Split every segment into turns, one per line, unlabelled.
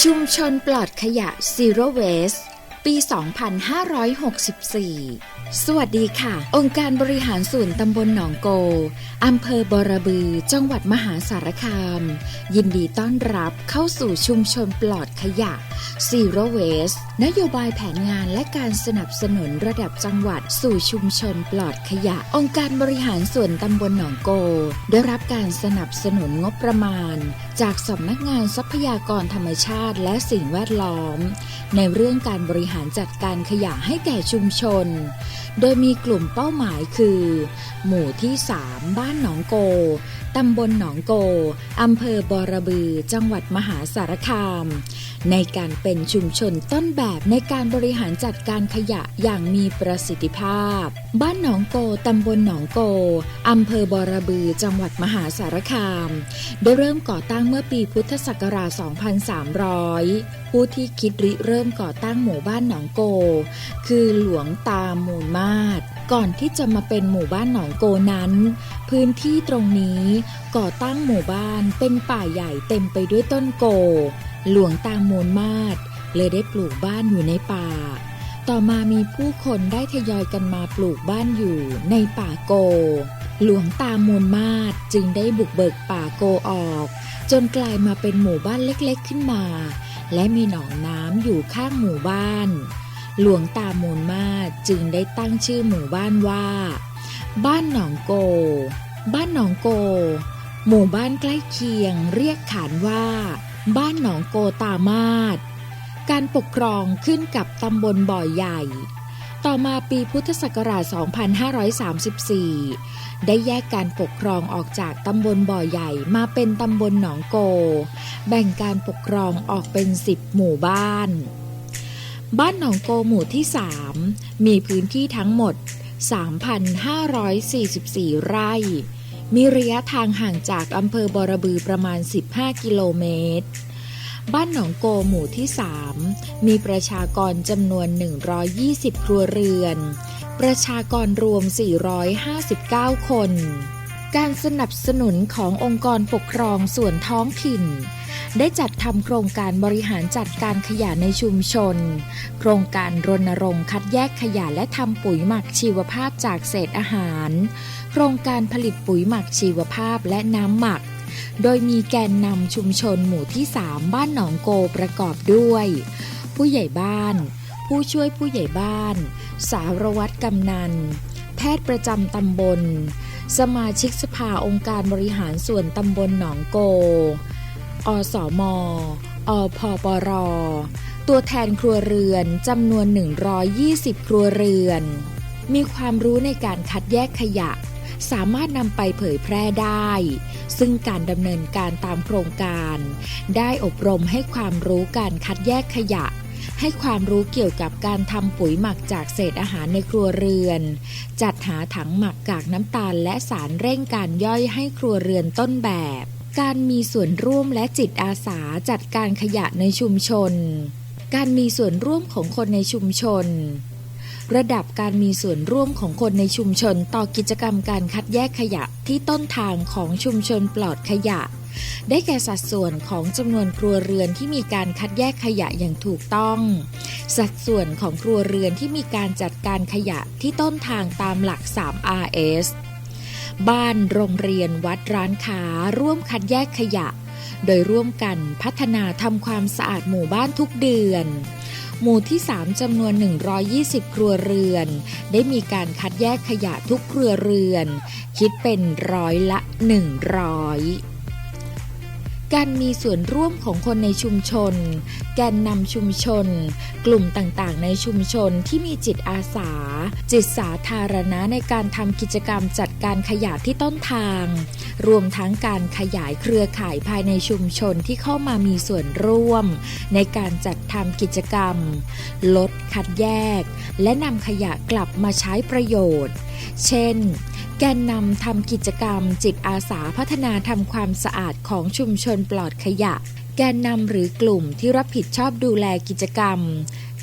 ชุมชนปลอดขยะ Zero Waste ปี 2564 สวัสดีค่ะ องค์การบริหารส่วนตำบลหนองโก อำเภอบรบือ จังหวัดมหาสารคาม ยินดีต้อนรับเข้าสู่ชุมชนปลอดขยะ Zero Waste นโยบายแผนงานและการสนับสนุนระดับจังหวัดสู่ชุมชนปลอดขยะ องค์การบริหารส่วนตำบลหนองโก ได้รับการสนับสนุนงบประมาณ จากสำนักงานทรัพยากรธรรมชาติและสิ่งแวดล้อม ในเรื่องการบริหารจัดการขยะให้แก่ชุมชนโดยมีกลุ่มเป้าหมายคือ หมู่ที่ 3 บ้านหนองโก ตำบลหนองโก อำเภอบอระบือ จังหวัดมหาสารคาม ในการเป็นชุมชนต้นแบบในการบริหารจัดการขยะอย่างมีประสิทธิภาพ บ้านหนองโกตำบลหนองโกอำเภอบอระบือจังหวัดมหาสารคาม ได้เริ่มก่อตั้งเมื่อปีพุทธศักราช 2300 ผู้ที่คิดริเริ่มก่อตั้งหมู่บ้านหนองโก คือหลวงตามูลมาศ ก่อนที่จะมาเป็นหมู่บ้านหนองโกนั้น พื้นที่ตรงนี้ก่อตั้งหมู่บ้านเป็นป่าใหญ่เต็มไปด้วยต้นโก หลวงตามูลมาศเลยได้ปลูกบ้านอยู่ในป่า ต่อมามีผู้คนได้ทยอยกันมาปลูกบ้านอยู่ในป่าโก หลวงตามูลมาศจึงได้บุกเบิกป่าโกออก จนกลายมาเป็นหมู่บ้านเล็กๆขึ้นมา และมีหนองน้ำอยู่ข้างหมู่บ้าน หลวงตามูลมาจึงได้ตั้งชื่อหมู่บ้านว่า บ้านหนองโก บ้านหนองโก หมู่บ้านใกล้เคียงเรียกขานว่า บ้านหนองโกตามาศการปกครองขึ้นกับตำบลบ่อใหญ่ ต่อมาปีพุทธศักราช 2534 ได้แยกการปกครองออกจากตำบลบ่อใหญ่มาเป็นตำบลหนองโก แบ่งการปกครองออกเป็น 10 หมู่บ้าน บ้านหนองโกหมู่ที่ 3 มีพื้นที่ทั้งหมด 3,544 ไร่ มีระยะทางห่างจากอำเภอบอระบือประมาณ 15 กิโลเมตร บ้านหนองโกหมู่ที่ 3 มีประชากรจำนวน 120 ครัวเรือน ประชากรรวม 459 คน การสนับสนุนขององค์กรปกครองส่วนท้องถิ่น ได้จัดทำโครงการบริหารจัดการขยะในชุมชน โครงการรณรงค์คัดแยกขยะและทำปุ๋ยหมักชีวภาพจากเศษอาหาร โครงการผลิตปุ๋ยหมักชีวภาพและน้ำหมัก โดยมีแกนนำชุมชนหมู่ที่ 3 บ้านหนองโกประกอบด้วย ผู้ใหญ่บ้าน ผู้ช่วยผู้ใหญ่บ้าน สารวัตรกำนัน แพทย์ประจำตำบลสมาชิกสภาองค์การบริหารส่วนตำบลหนองโก อสมอพปร ตัวแทนครัวเรือนจำนวน 120 ครัวเรือน มีความรู้ในการคัดแยกขยะ สามารถนำไปเผยแพร่ได้ ซึ่งการดำเนินการตามโครงการ ได้อบรมให้ความรู้การคัดแยกขยะให้ความรู้เกี่ยวกับการทำปุ๋ยหมักจากเศษอาหารในครัวเรือน จัดหาถังหมักกากน้ำตาลและสารเร่งการย่อยให้ครัวเรือนต้นแบบ การมีส่วนร่วมและจิตอาสาจัดการขยะในชุมชน การมีส่วนร่วมของคนในชุมชน ระดับการมีส่วนร่วมของคนในชุมชนต่อกิจกรรมการคัดแยกขยะที่ต้นทางของชุมชนปลอดขยะ ได้แก่สัดส่วนของจำนวนครัวเรือนที่มีการคัดแยกขยะอย่างถูกต้อง สัดส่วนของครัวเรือนที่มีการจัดการขยะที่ต้นทางตามหลัก 3RS บ้านโรงเรียนวัดร้านค้า ร่วมคัดแยกขยะ โดยร่วมกันพัฒนาทำความสะอาดหมู่บ้านทุกเดือน หมู่ที่ 3จำนวน 120 ครัวเรือน ได้มีการคัดแยกขยะทุกครัวเรือน คิดเป็นร้อยละ 100 การมีส่วนร่วมของคนในชุมชน แกนนำชุมชน กลุ่มต่างๆ ในชุมชนที่มีจิตอาสา จิตสาธารณะในการทำกิจกรรมจัดการขยะที่ต้นทาง รวมทั้งการขยายเครือข่ายภายในชุมชนที่เข้ามามีส่วนร่วม ในการจัดทำกิจกรรม ลดคัดแยก และนำขยะกลับมาใช้ประโยชน์ เช่น แกนนำทำกิจกรรม จิตอาสาพัฒนาทำความสะอาดของชุมชนปลอดขยะ แกนนำหรือกลุ่มที่รับผิดชอบดูแลกิจกรรม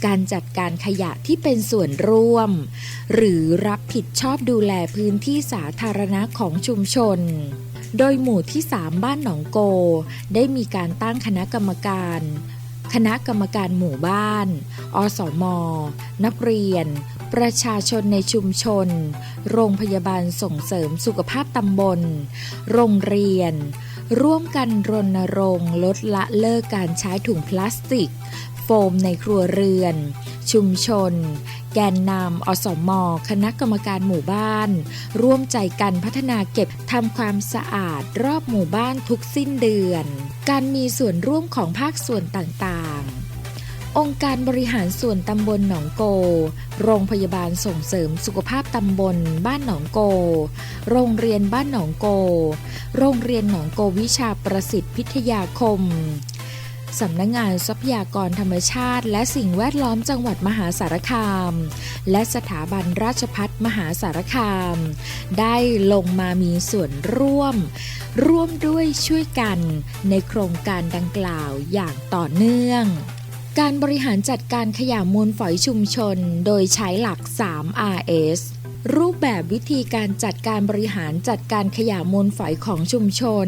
การจัดการขยะที่เป็นส่วนร่วม หรือรับผิดชอบดูแลพื้นที่สาธารณะของชุมชน โดยหมู่ที่ 3 บ้านหนองโก ได้มีการตั้งคณะกรรมการคณะกรรมการหมู่บ้าน อสม นักเรียน ประชาชนในชุมชน โรงพยาบาลส่งเสริมสุขภาพตำบล โรงเรียน ร่วมกันรณรงค์ลดละเลิกการใช้ถุงพลาสติก โฟมในครัวเรือน ชุมชน แกนนำอสมอคณะกรรมการหมู่บ้าน ร่วมใจกันพัฒนาเก็บทำความสะอาดรอบหมู่บ้านทุกสิ้นเดือน การมีส่วนร่วมของภาคส่วนต่างๆ องค์การบริหารส่วนตำบลหนองโก โรงพยาบาลส่งเสริมสุขภาพตำบลบ้านหนองโก โรงเรียนบ้านหนองโก โรงเรียนหนองโกวิชาประสิทธิพิทยาคม สำนักงงานทรัพยากรธรรมชาติ และสิ่งแวดล้อมจังหวัดมหาสารคาม และสถาบันราชพัฒมหาสารคาม ได้ลงมามีส่วนร่วม ร่วมด้วยช่วยกันในโครงการดังกล่าวอย่างต่อเนื่อง การบริหารจัดการขยะมูลฝอยชุมชน โดยใช้หลัก 3 RS รูปแบบวิธีการจัดการบริหารจัดการขยะมูลฝอยของชุมชน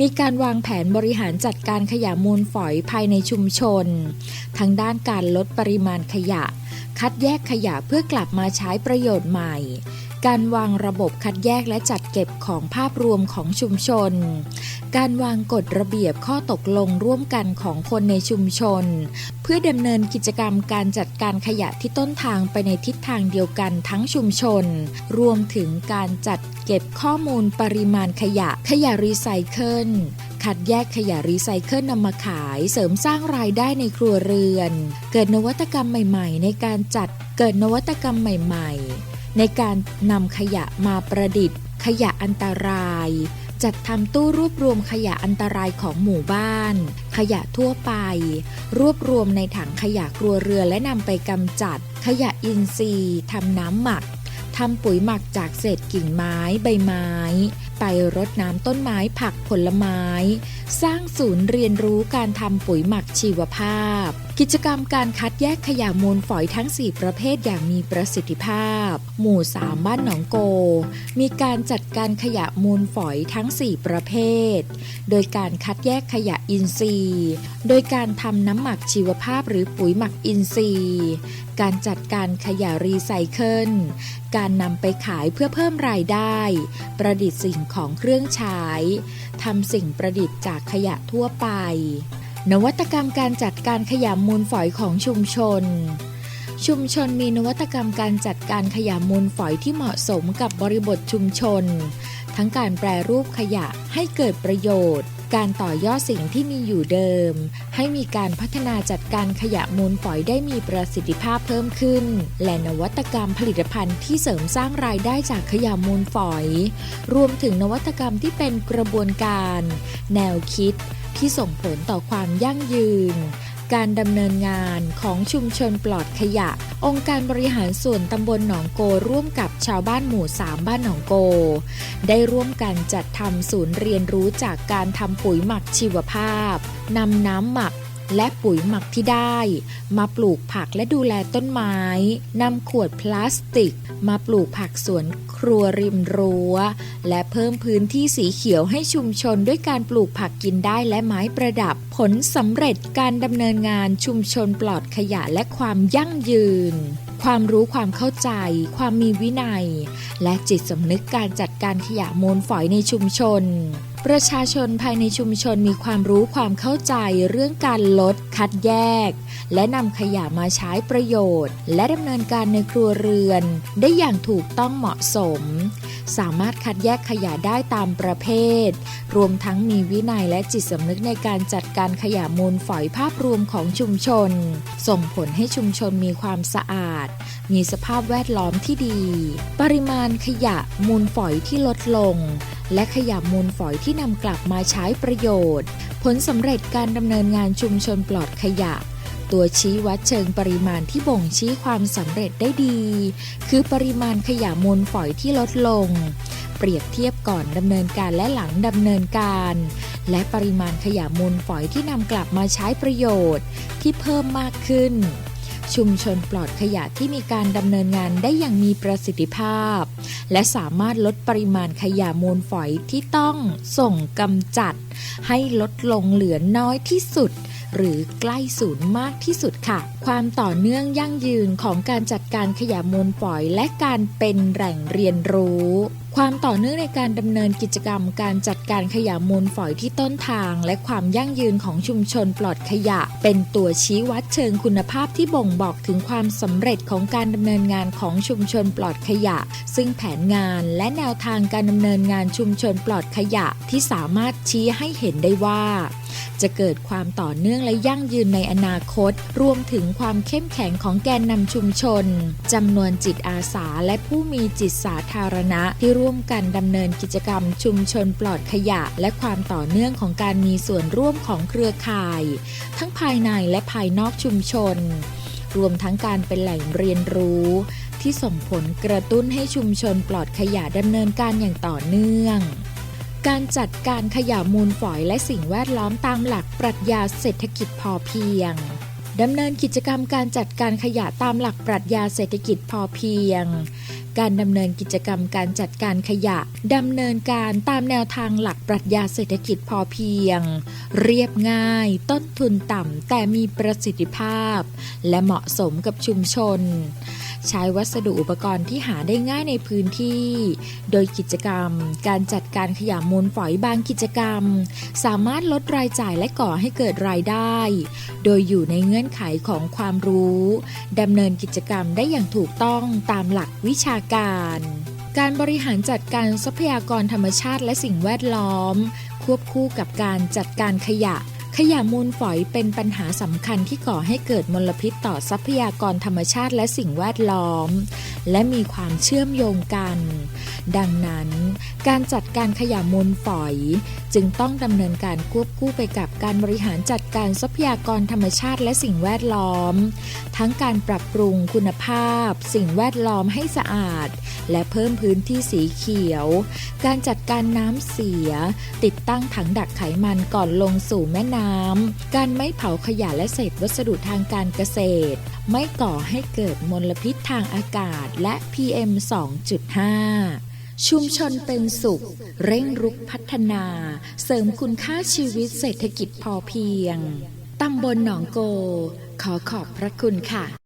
มีการวางแผนบริหารจัดการขยะมูลฝอยภายในชุมชน ทั้งด้านการลดปริมาณขยะ คัดแยกขยะเพื่อกลับมาใช้ประโยชน์ใหม่ การวางระบบคัดแยกและจัดเก็บของภาพรวมของชุมชน การวางกฎระเบียบข้อตกลงร่วมกันของคนในชุมชน เพื่อดำเนินกิจกรรมการจัดการขยะที่ต้นทางไปในทิศทางเดียวกันทั้งชุมชน รวมถึงการจัดเก็บข้อมูลปริมาณขยะ ขยะรีไซเคิลคัดแยกขยะรีไซเคิลนำมาขาย เสริมสร้างรายได้ในครัวเรือน เกิดนวัตกรรมใหม่ ๆ ในการจัดเกิดนวัตกรรมใหม่ ๆ ในการนำขยะมาประดิษฐ์ ขยะอันตราย จัดทำตู้รวบรวมขยะอันตรายของหมู่บ้าน ขยะทั่วไป รวบรวมในถังขยะครัวเรือนและนำไปกำจัด ขยะอินทรีย์ทำน้ำหมักทำปุ๋ยหมักจากเศษกิ่งไม้ใบไม้ ไปรดน้ำต้นไม้ผักผลไม้ สร้างศูนย์เรียนรู้การทำปุ๋ยหมักชีวภาพกิจกรรมการคัดแยกขยะมูลฝอยทั้ง 4 ประเภทอย่างมีประสิทธิภาพ หมู่ 3 บ้านหนองโก มีการจัดการขยะมูลฝอยทั้ง 4 ประเภท โดยการคัดแยกขยะอินทรีย์ โดยการทำน้ำหมักชีวภาพหรือปุ๋ยหมักอินทรีย์ การจัดการขยะรีไซเคิล การนำไปขายเพื่อเพิ่มรายได้ ประดิษฐ์สิ่งของเครื่องใช้ทำสิ่งประดิษฐ์จากขยะทั่วไป นวัตกรรมการจัดการขยะมูลฝอยของชุมชน ชุมชนมีนวัตกรรมการจัดการขยะมูลฝอยที่เหมาะสมกับบริบทชุมชน ทั้งการแปรรูปขยะให้เกิดประโยชน์ การต่อยอดสิ่งที่มีอยู่เดิม ให้มีการพัฒนาจัดการขยะมูลฝอยได้มีประสิทธิภาพเพิ่มขึ้น และนวัตกรรมผลิตภัณฑ์ที่เสริมสร้างรายได้จากขยะมูลฝอย รวมถึงนวัตกรรมที่เป็นกระบวนการ แนวคิดที่ส่งผลต่อความยั่งยืน การดำเนินงานของชุมชนปลอดขยะ องค์การบริหารส่วนตำบลหนองโกร่วมกับชาวบ้านหมู่ 3 บ้านหนองโก ได้ร่วมกันจัดทำศูนย์เรียนรู้จากการทำปุ๋ยหมักชีวภาพนำน้ำหมัก และปุ๋ยหมักที่ได้ มาปลูกผักและดูแลต้นไม้นำขวดพลาสติก มาปลูกผักสวนครัวริมรั้ว และเพิ่มพื้นที่สีเขียวให้ชุมชนด้วยการปลูกผักกินได้และไม้ประดับ ผลสำเร็จการดำเนินงานชุมชนปลอดขยะและความยั่งยืน ความรู้ความเข้าใจ ความมีวินัย และจิตสำนึกการจัดการขยะมูลฝอยในชุมชน ประชาชนภายในชุมชนมีความรู้ความเข้าใจเรื่องการลด คัดแยก และนำขยะมาใช้ประโยชน์ และดำเนินการในครัวเรือน ได้อย่างถูกต้องเหมาะสม สามารถคัดแยกขยะได้ตามประเภท รวมทั้งมีวินัยและจิตสำนึกในการจัดการขยะมูลฝอยภาพรวมของชุมชน ส่งผลให้ชุมชนมีความสะอาด มีสภาพแวดล้อมที่ดี ปริมาณขยะมูลฝอยที่ลดลง และขยะมูลฝอยที่นำกลับมาใช้ประโยชน์ ผลสำเร็จการดำเนินงานชุมชนปลอดขยะ ตัวชี้วัดเชิงปริมาณที่บ่งชี้ความสำเร็จได้ดี คือปริมาณขยะมูลฝอยที่ลดลง เปรียบเทียบก่อนดำเนินการและหลังดำเนินการ และปริมาณขยะมูลฝอยที่นำกลับมาใช้ประโยชน์ ที่เพิ่มมากขึ้น ชุมชนปลอดขยะที่มีการดำเนินงานได้อย่างมีประสิทธิภาพ และสามารถลดปริมาณขยะมูลฝอยที่ต้องส่งกำจัด ให้ลดลงเหลือน้อยที่สุด หรือใกล้ศูนย์มากที่สุดค่ะ ความต่อเนื่องยั่งยืนของการจัดการขยะมูลฝอยและการเป็นแหล่งเรียนรู้ ความต่อเนื่องในการดำเนินกิจกรรม การจัดการขยะมูลฝอยที่ต้นทาง และความยั่งยืนของชุมชนปลอดขยะ เป็นตัวชี้วัดเชิงคุณภาพที่บ่งบอกถึงความสำเร็จของการดำเนินงานของชุมชนปลอดขยะ ซึ่งแผนงานและแนวทางการดำเนินงานชุมชนปลอดขยะที่สามารถชี้ให้เห็นได้ว่า จะเกิดความต่อเนื่องและยั่งยืนในอนาคต รวมถึงความเข้มแข็งของแกนนำชุมชนจำนวนจิตอาสาและผู้มีจิตสาธารณะที่รวมกันดำเนินกิจกรรมชุมชนปลอดขยะ และความต่อเนื่องของการมีส่วนร่วมของเครือข่าย ทั้งภายในและภายนอกชุมชน รวมทั้งการเป็นแหล่งเรียนรู้ ที่ส่งผลกระตุ้นให้ชุมชนปลอดขยะดำเนินการอย่างต่อเนื่องการจัดการขยะมูลฝอยและสิ่งแวดล้อมตามหลักปรัชญาเศรษฐกิจพอเพียง ดำเนินกิจกรรมการจัดการขยะตามหลักปรัชญาเศรษฐกิจพอเพียง การดำเนินกิจกรรมการจัดการขยะดำเนินการตามแนวทางหลักปรัชญาเศรษฐกิจพอเพียง เรียบง่าย ต้นทุนต่ำแต่มีประสิทธิภาพ และเหมาะสมกับชุมชน ใช้วัสดุอุปกรณ์ที่หาได้ง่ายในพื้นที่ โดยกิจกรรม การจัดการขยะมูลฝอยบางกิจกรรม สามารถลดรายจ่ายและก่อให้เกิดรายได้ โดยอยู่ในเงื่อนไขของความรู้ดำเนินกิจกรรมได้อย่างถูกต้องตามหลักวิชาการการบริหารจัดการทรัพยากรธรรมชาติและสิ่งแวดล้อม ควบคู่กับการจัดการขยะ ขยะมูลฝอยเป็นปัญหาสำคัญที่ก่อให้เกิดมลพิษต่อทรัพยากรธรรมชาติและสิ่งแวดล้อม และมีความเชื่อมโยงกัน ดังนั้น การจัดการขยะมูลฝอย จึงต้องดำเนินการควบคู่ไปกับการบริหารจัดการทรัพยากรธรรมชาติและสิ่งแวดล้อม ทั้งการปรับปรุงคุณภาพ สิ่งแวดล้อมให้สะอาด และเพิ่มพื้นที่สีเขียว การจัดการน้ำเสีย ติดตั้งถังดักไขมันก่อนลงสู่แม่น้ำน้ำ การไม่เผาขยะและเศษวัสดุทางการเกษตร ไม่ก่อให้เกิดมลพิษทางอากาศและ PM 2.5ชุมชนเป็นสุข เร่งรุกพัฒนา เสริมคุณค่าชีวิตเศรษฐกิจพอเพียง ตำบลหนองโก ขอขอบพระคุณค่ะ